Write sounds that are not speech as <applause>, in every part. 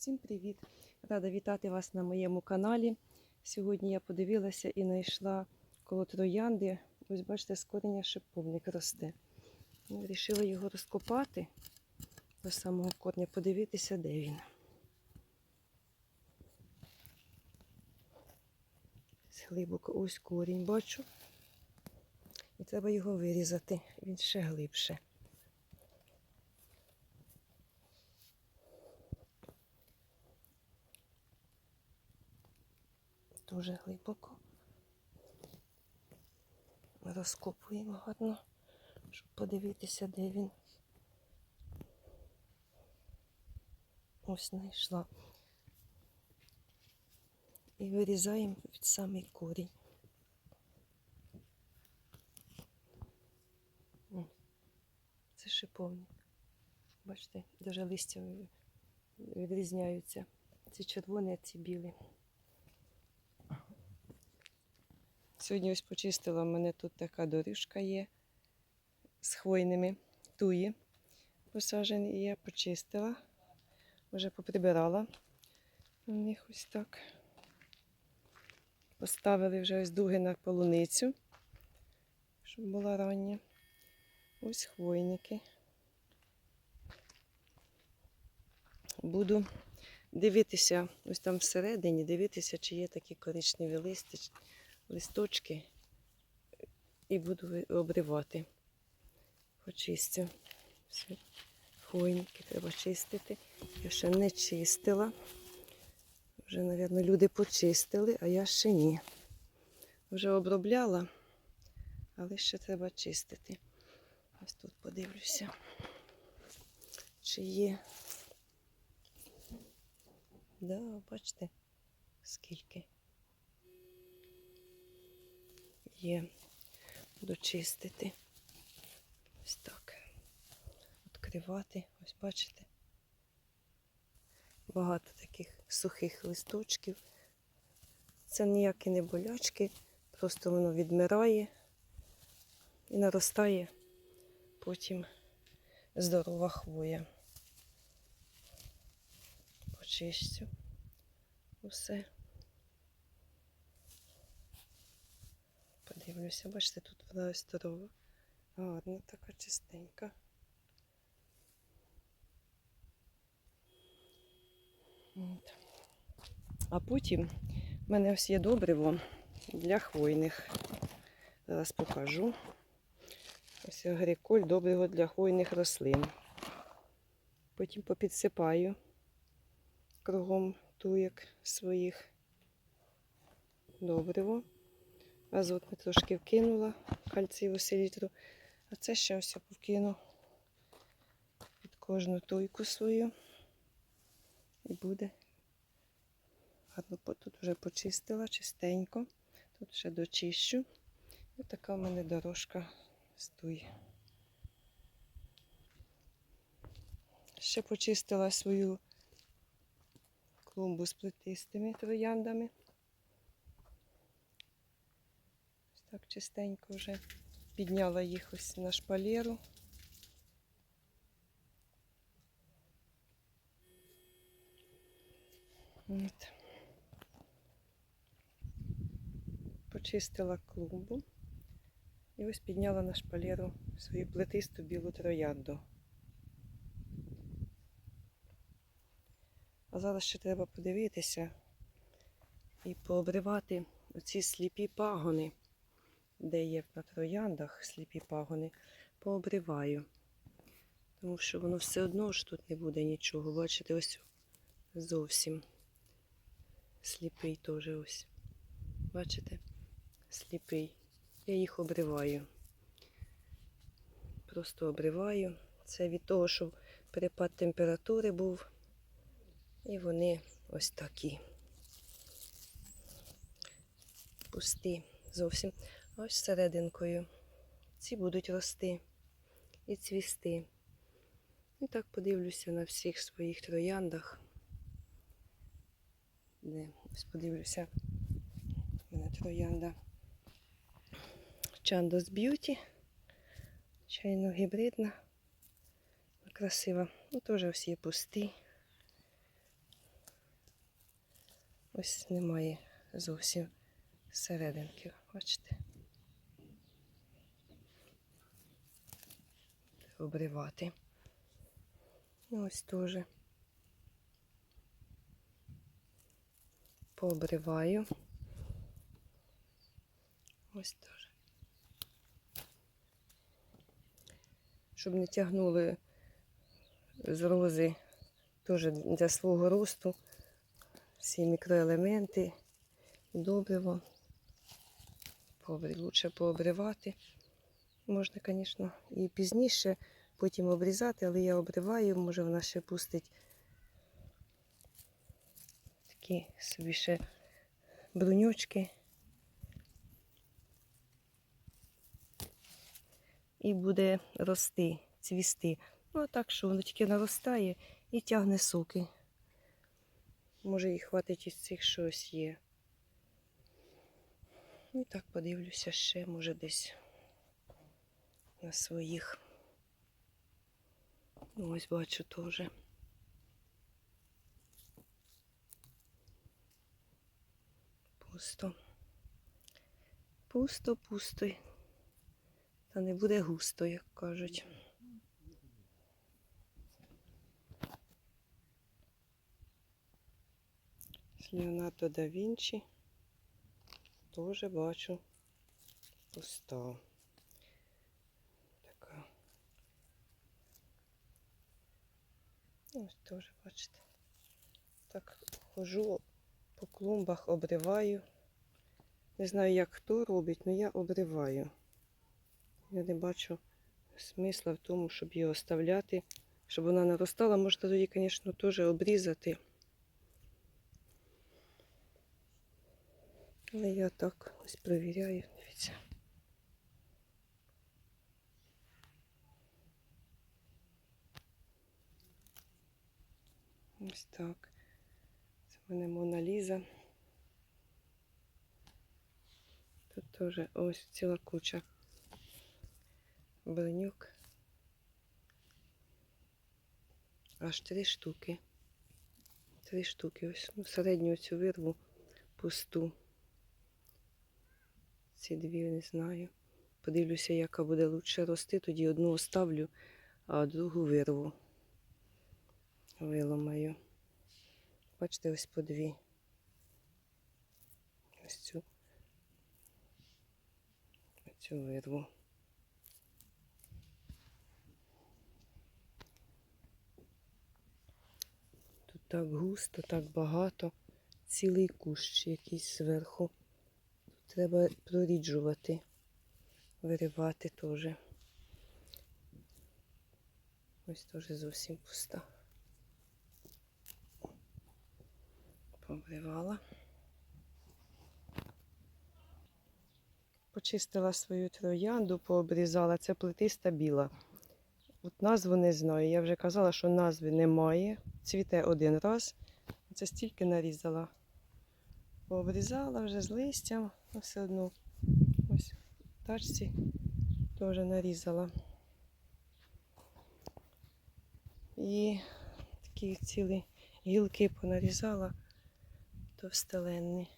Всім привіт! Рада вітати вас на моєму каналі. Сьогодні я подивилася і знайшла коло троянди. Ось бачите, з корення шиповник росте. Ну, Рішила його розкопати до самого корня, подивитися, де він. Глибоко ось корінь бачу. І треба його вирізати. Він ще глибше. Дуже глибоко. Розкопуємо гарно, щоб подивитися, де він. Ось знайшла. І вирізаємо від самий корінь. Це шиповник. Бачите, даже листя відрізняються. Ці червоні, а ці білі. Сьогодні ось почистила, в мене тут така доріжка є з хвойними туї посаджені, і я почистила, вже поприбирала у них ось так. Поставили вже ось дуги на полуницю, щоб була рання. Ось хвойники. Буду дивитися, ось там всередині, дивитися, чи є такі коричневі листи листочки і буду обривати. Почистю. Все. Хвойники треба чистити. Я ще не чистила. Вже, мабуть, люди почистили, а я ще ні. Вже обробляла, але ще треба чистити. Ось тут подивлюся, чи є. Да, бачите, скільки є. Буду чистити. Ось так. Відкривати. Ось бачите. Багато таких сухих листочків. Це ніякі не болячки, просто воно відмирає і наростає потім здорова хвоя. Почистю усе. Подивлюся, бачите, тут вона здорова. Гарна, така чистенька. От. А потім в мене ось є добриво для хвойних. Зараз покажу. Ось агриколь, добриво для хвойних рослин. Потім попідсипаю кругом туєк своїх добриво. Азот ми трошки вкинула, кальцієву селітру. А це ще ось я повкину під кожну туйку свою. І буде. Гарно тут вже почистила чистенько. Тут ще дочищу. І така в мене дорожка з туї. Ще почистила свою клумбу з плетистими трояндами. Ось так чистенько вже підняла їх ось на шпалеру. От. Почистила клумбу і ось підняла на шпалеру свою плетисту білу троянду. А зараз ще треба подивитися і пообривати оці сліпі пагони де є на трояндах сліпі пагони, пообриваю. Тому що воно все одно ж тут не буде нічого. Бачите, ось зовсім сліпий теж ось. Бачите? Сліпий. Я їх обриваю. Просто обриваю. Це від того, що перепад температури був. І вони ось такі. Пусті зовсім. Ось серединкою. Ці будуть рости і цвісти. І так подивлюся на всіх своїх трояндах. Де? Ось подивлюся. У мене троянда Chandos Beauty. Чайно гібридна. Красива. Ну, теж всі пусті. Ось немає зовсім серединки. Бачите? Обривати. Ось теж. Пообриваю. Ось теж. Щоб не тягнули з рози теж для свого росту всі мікроелементи, добриво. Лучше пообривати. Можна, звісно, і пізніше потім обрізати, але я обриваю, може вона ще пустить такі собі ще бруньочки. І буде рости, цвісти. Ну, а так, що воно тільки наростає і тягне соки. Може, і хватить із цих щось є. І так подивлюся ще, може, десь на своїх. Ну, ось бачу теж. Пусто. Пусто, пусто. Та не буде густо, як кажуть. Леонардо да Вінчі теж бачу пуста. Така. Ось теж, бачите. Так хожу по клумбах, обриваю. Не знаю, як хто робить, але я обриваю. Я не бачу смисла в тому, щоб її оставляти, щоб вона наростала. Можна тоді, звісно, теж обрізати. Але я так ось перевіряю, дивіться. Ось так. Це в мене Мона Ліза. Тут теж ось ціла куча бронюк. Аж три штуки. Три штуки. Ось ну, середню цю вирву пусту. Ці дві не знаю. Подивлюся, яка буде лучше рости, тоді одну оставлю, а другу вирву. Виламаю. Бачите, ось по дві. Ось цю. Цю вирву. Тут так густо, так багато. Цілий кущ якийсь зверху. Тут Треба проріджувати, виривати теж. Ось теж зовсім пуста. Побривала. Почистила свою троянду, пообрізала. Це плетиста біла. От назву не знаю. Я вже казала, що назви немає. Цвіте один раз. Це стільки нарізала. Пообрізала вже з листям, все одно ось в тачці теж нарізала. І такі цілі гілки понарізала, товстеленні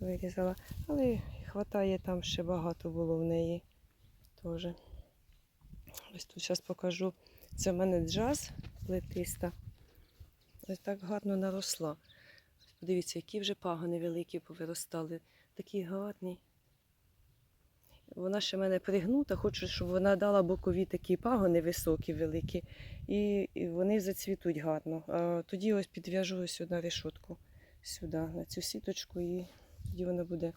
вирізала. Але хватає там ще багато було в неї теж. Ось тут зараз покажу. Це в мене джаз плетиста. Ось так гарно наросла. Подивіться, які вже пагони великі повиростали. Такі гарні. Вона ще в мене пригнута, хочу, щоб вона дала бокові такі пагони високі, великі, і, вони зацвітуть гарно. А тоді ось підв'яжу сюди решетку, сюди, на цю сіточку, і тоді вона буде.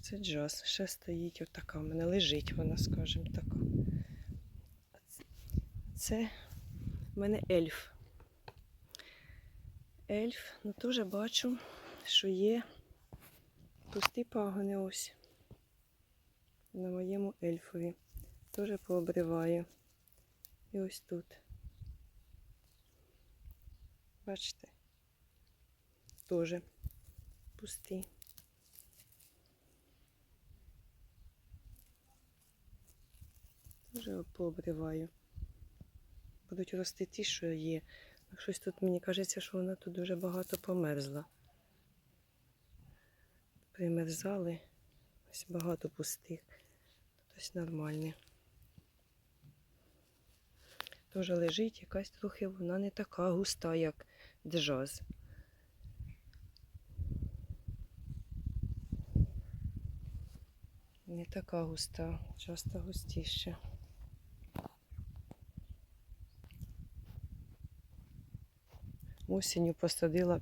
Це джаз. Ще стоїть отака. У мене лежить вона, скажімо така. Це в мене ельф. Ельф, ну теж бачу, що є пусті пагони ось на моєму ельфові. Теж пообриваю. І ось тут. Бачите? Теж пусті. Теж пообриваю. Будуть рости ті, що є. Щось тут мені кажеться, що вона тут дуже багато померзла. Примерзали. Ось багато пустих. Тут ось нормальне. Теж лежить якась трохи, вона не така густа, як джаз. Не така густа, часто густіша. Осінню посадила,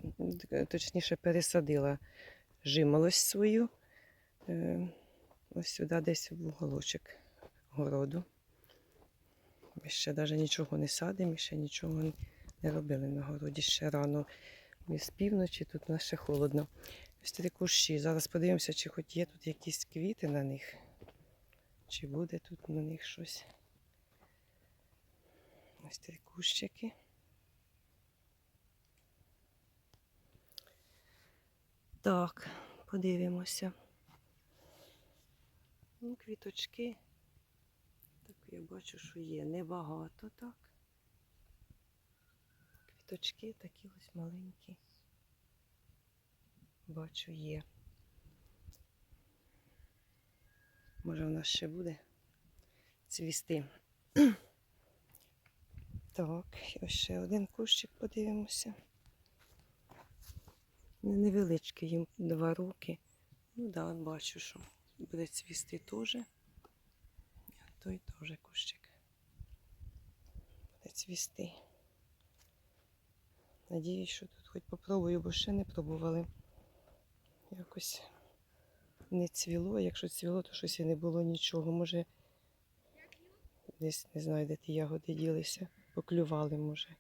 точніше пересадила жимолость свою. Е, Ось сюди десь в уголочок городу. Ми ще навіть нічого не садимо, ще нічого не робили на городі. Ще рано. Ми з півночі, тут у нас ще холодно. Ось три кущі. Зараз подивимося, чи хоч є тут якісь квіти на них. Чи буде тут на них щось. Ось три кущики. Так, подивимося. Ну, квіточки. Так я бачу, що є небагато, так. Квіточки такі ось маленькі. Бачу, є. Може, в нас ще буде цвісти. <clears throat> Так, ось ще один кущик подивимося. Невеличкий їм два роки. Ну так, да, бачу, що буде цвісти теж. А той теж кущик. Буде цвісти. Надіюсь, що тут хоч попробую, бо ще не пробували. Якось не цвіло. Якщо цвіло, то щось і не було нічого. Може, десь не знаю, де ті ягоди ділися. Поклювали, може.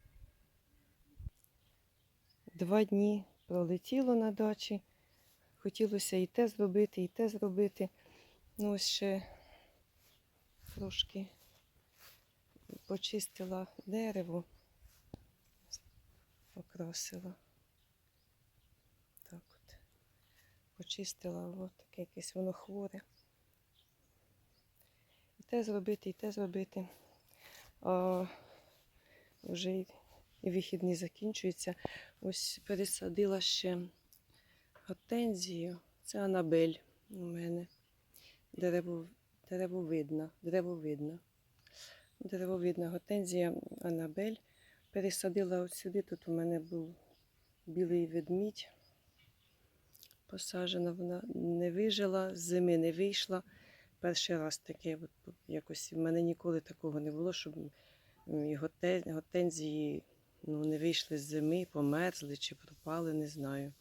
Два дні пролетіло на дачі. Хотілося і те зробити, і те зробити. Ну, ось ще трошки почистила дерево, окрасила. Так от. Почистила, от таке якесь воно хворе. І те зробити, і те зробити. А вже і вихідні закінчуються. Ось пересадила ще гортензію. Це Анабель у мене. Дерево, деревовидна, деревовидна. Деревовидна гортензія Анабель. Пересадила от сюди. Тут у мене був білий ведмідь. Посаджена, вона не вижила, з зими не вийшла. Перший раз таке, от, якось в мене ніколи такого не було, щоб м, і готе- гортензії ну, не вийшли з зими, померзли чи пропали, не знаю.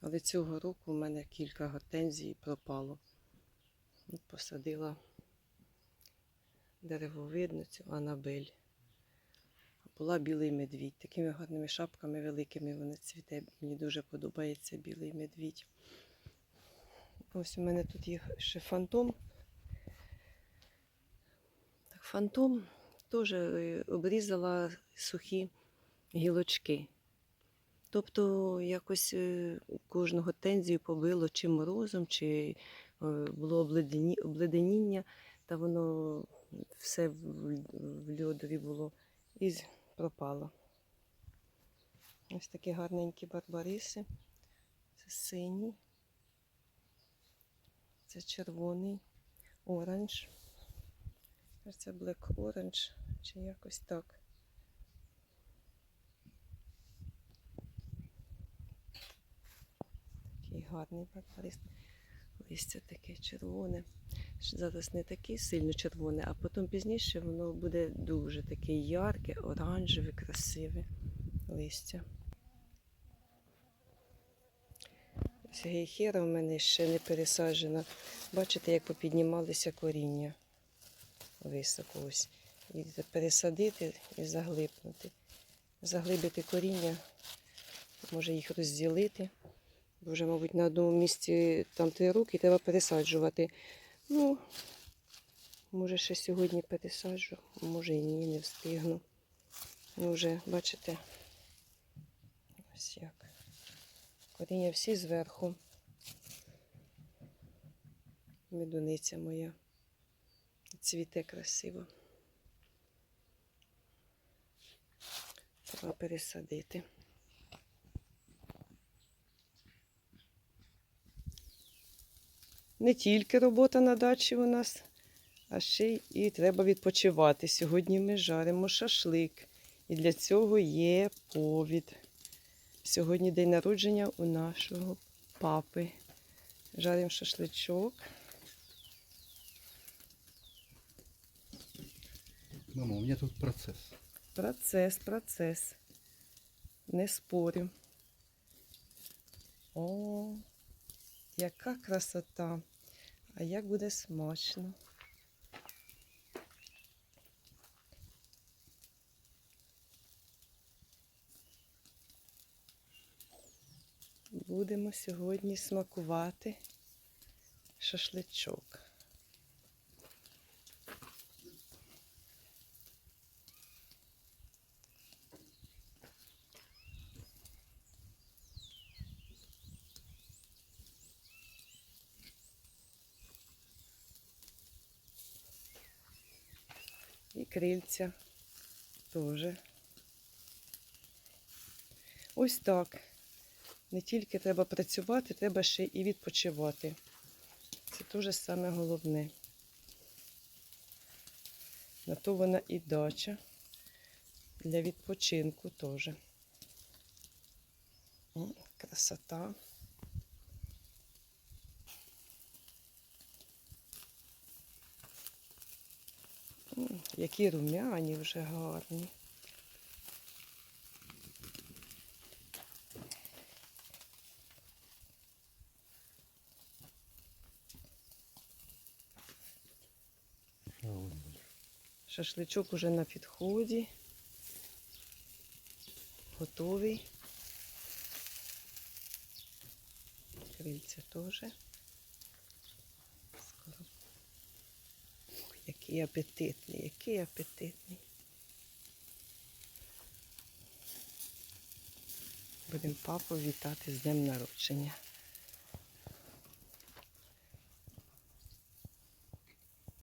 Але цього року у мене кілька гортензій пропало. От посадила деревовидну цю Анабель. Була білий медвідь. Такими гарними шапками великими вона цвіте. Мені дуже подобається білий медвідь. Ось у мене тут є ще фантом. Так, фантом теж е, обрізала сухі гілочки. Тобто якось е, кожну гортензію побило чи морозом, чи е, було обледеніння, та воно все в льодові було і пропало. Ось такі гарненькі барбариси. Це синій, це червоний, оранж. Це Black Orange, чи якось так. Такий гарний барбарис. Листя таке червоне. Зараз не таке сильно червоне, а потім пізніше воно буде дуже таке ярке, оранжеве, красиве листя. Ось гейхера в мене ще не пересаджена. Бачите, як попіднімалися коріння високо ось. І пересадити і заглибнути. Заглибити коріння, може їх розділити. Вже, мабуть, на одному місці там три роки треба пересаджувати. Ну, може, ще сьогодні пересаджу, може і ні, не встигну. Ну, вже, бачите, ось як. Коріння всі зверху. Медуниця моя. Цвіте красиво. Треба пересадити. Не тільки робота на дачі у нас, а ще й і треба відпочивати. Сьогодні ми жаримо шашлик. І для цього є повід. Сьогодні день народження у нашого папи. Жаримо шашличок. Мама, у меня тут процесс. Процес, процес. Не спорю. О, яка красота. А як буде смачно. Будемо сьогодні смакувати шашличок. Крильця теж. Ось так. Не тільки треба працювати, треба ще і відпочивати. Це теж саме головне. На то вона і дача для відпочинку теж. Красота. Які румяні вже гарні. Шашличок уже на підході. Готовий. Крильця теж. Який апетитний, який апетитний. Будемо папу вітати з днем народження.